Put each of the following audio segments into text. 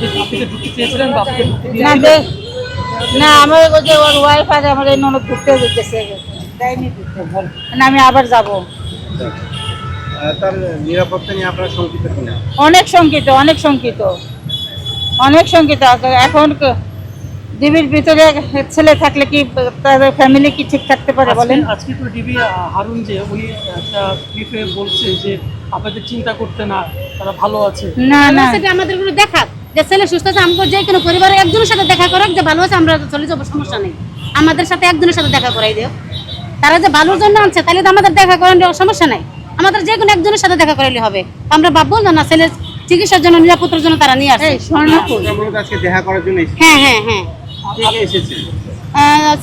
না না আমার ওই যে ওর ওয়াইফ আর আমার এই ননদ ঘুরতে যেতেছে। দেয়নি ঘুরতে না আমি আবার যাব। তার নিরাপত্তা নিয়ে আপনারা শঙ্কিত কিনা? অনেক শঙ্কিত অনেক শঙ্কিত। অনেক শঙ্কিত। এখন ডিবির ভিতরে ছেলে থাকলে কি তাদের ফ্যামিলি কি ঠিক থাকতে পারে বলেন? আজকে- তো ডিবি হারুন যে উনি একটা ব্রিফে বলছে যে আপনাদের চিন্তা করতে না তারা ভালো আছে। না না। সেটা আমাদের কোনো দেখাক যে ছেলে সুস্থ আছে আমাকে যে কোনো পরিবারের একজনের সাথে দেখা করাক যে ভালো আছে আমরা চলে যাব সমস্যা নেই। আমাদের সাথে একজনের সাথে দেখা করাই দিও। তারা যে ভালোর জন্য আনছে তাহলে তো আমাদের দেখা করার সমস্যা নাই। আমাদের যে কোনো একজনের সাথে দেখা করাইলে হবে। আমরা ভাববো না না ছেলের চিকিৎসার জন্য নিরাপত্তার জন্য তারা নিয়ে আসে হ্যাঁ হ্যাঁ হ্যাঁ।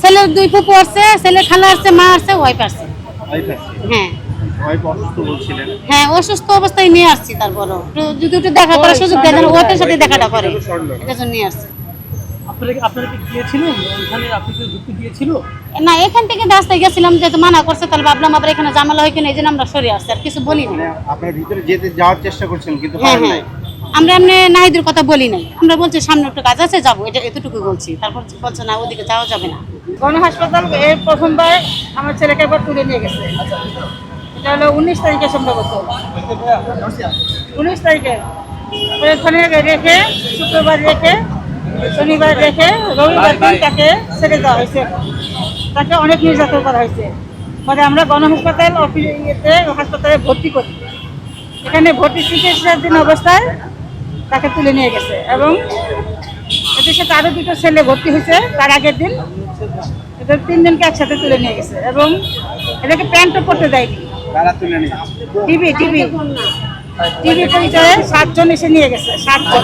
ছেলের দুই ফুপু আসছে ছেলের খালা আসছে মা আসছে ওয়াইফ আসছে। হ্যাঁ। হ্যাঁ অসুস্থ অবস্থায় নিয়ে আসছি তারপরও। যদি একটু দেখা করার সুযোগ দেয় তাহলে ওদের সাথে দেখাটা করে। এটার জন্য নিয়ে আসছে। আপনারা কি- আপনারা কি গিয়েছিলেন ওইখানে আপনি কি ঢুকতে দিয়েছিল? না এখান থেকে রাস্তায় গেছিলাম যেহেতু মানা করছে তাহলে ভাবলাম আবার এখানে জামালা হয় কিনা এই জন্য আমরা সরে আসছি আর কিছু বলি না মানে ভিতরে যেতে যাওয়ার চেষ্টা করছেন কিন্তু হ্যাঁ হ্যাঁ। আমরা এমনি নাহিদের কথা বলি নাই। আমরা বলছি সামনে একটু কাজ আছে যাব। এটা এতটুকু বলছি। তারপর বলছে না ওদিকে যাওয়া যাবে না। গণ হাসপাতাল এই প্রথমবার আমার ছেলেকে একবার তুলে নিয়ে গেছে। এটা হলো উনিশ তারিখে সম্ভবত। উনিশ তারিখে। ওখানে রেখে, শুক্রবার রেখে, শনিবার রেখে, রবিবার দিন তাকে ছেড়ে দেওয়া হয়েছে। তাকে অনেক নির্যাতন করা হয়েছে। পরে আমরা গণ হাসপাতাল অফিসে হাসপাতালে ভর্তি করি। এখানে ভর্তি চিকিৎসাধীন অবস্থায় তাকে তুলে নিয়ে গেছে এবং এদের সাথে আরও দুটো ছেলে ভর্তি হয়েছে, তার আগের দিন। এদের তিনজনকে একসাথে তুলে নিয়ে গেছে এবং এদেরকে প্যান্টও পরতে দেয়নি। টিভি টিভি টিভি পরিচয়ে সাতজন এসে নিয়ে গেছে সাতজন।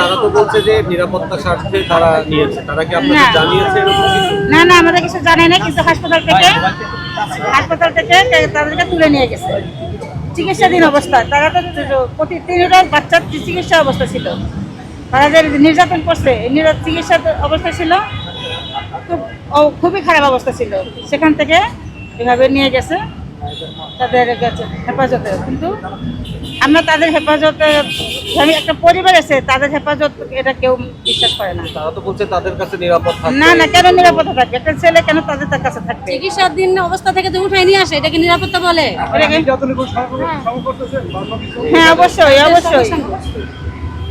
তারা তো বলছে যে নিরাপত্তা স্বার্থে তারা নিয়েছে। তারা কি আপনাকে না। জানিয়েছে না না আমাদের কিছু জানে না কিন্তু হাসপাতাল থেকে হাসপাতাল থেকে তাদেরকে তুলে নিয়ে গেছে। চিকিৎসাধীন অবস্থা। তারা তো প্রতি তিনটা বাচ্চার চিকিৎসা অবস্থা ছিল। তারা যে নির্যাতন করছে এই চিকিৎসা অবস্থা ছিল খুব খুবই খারাপ অবস্থা ছিল। সেখান থেকে এভাবে নিয়ে গেছে। তাদের হেফাজতে। কিন্তু আমরা তাদের হেফাজতে আমি একটা পরিবার আছে তাদের হেফাজত এটা কেউ বিশ্বাস করে না। তারা তো বলছে তাদের কাছে নিরাপদ না না কেন নিরাপত্তা থাকবে? একটা ছেলে কেন তাদের তার কাছে থাকবে? চিকিৎসাধীন অবস্থা থেকে তো উঠাই নিয়ে আসে এটাকে নিরাপত্তা বলে। হ্যাঁ। অবশ্যই অবশ্যই।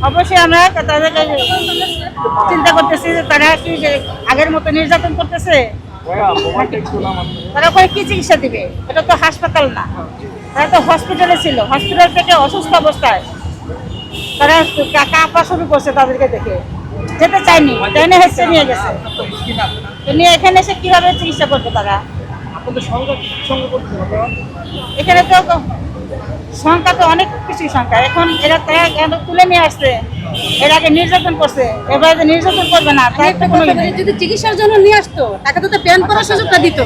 অবশ্যই আমরা তাদেরকে চিন্তা করতেছি যে তারা কি যে আগের মতো নির্যাতন করতেছে? তারা ওখানে কি চিকিৎসা দিবে? এটা তো হাসপাতাল না। তারা তো হসপিটালে ছিল। হসপিটাল থেকে অসুস্থ অবস্থায় তারা কাঁপা শুরু করছে তাদেরকে দেখে। যেতে চায়নি ট্রেনে হেসে নিয়ে গেছে। নিয়ে এখানে এসে কীভাবে চিকিৎসা করবে তারা? এখানে তো সংখ্যা তো অনেক কিছুই সংখ্যা। এখন এরা তারা তুলে নিয়ে আসছে। এর আগে নির্যাতন করছে। এবার যে নির্যাতন করবে না তার তো কোনো যদি চিকিৎসার জন্য নিয়ে আসতো তাকে তো প্যান পরার সুযোগটা দিত।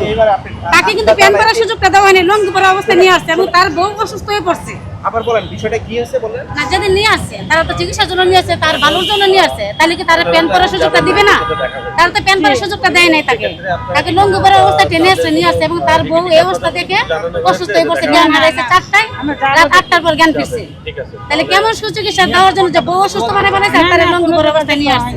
তাকে কিন্তু প্যান পরার সুযোগটা দেওয়া হয়নি লঙ্গি পরা অবস্থায় নিয়ে আসছে এবং তার বউ অসুস্থ হয়ে পড়ছে। আবার বলেন বিষয়টা কি হয়েছে বলেন? না যাদের নিয়ে আসছে তারা তো চিকিৎসার জন্য নিয়ে আসছে তার ভালোর জন্য নিয়ে আসছে তাহলে কি তারা প্যান পরার সুযোগটা দিবে না? তারা তো প্যান পরার সুযোগটা দেয় নাই তাকে। তাকে লঙ্গি পরার অবস্থা টেনে আসছে নিয়ে আসছে এবং তার বউ এই অবস্থা থেকে অসুস্থ হয়ে পড়ছে জ্ঞান হারাইছে। চারটায় রাত আটটার পর জ্ঞান ফিরছে। তাহলে কেমন সুচিকিৎসা দেওয়ার জন্য যে বউ অসুস্থ মানে মানে আর তারা লঙ্গি পরার অবস্থায় নিয়ে। আসছে।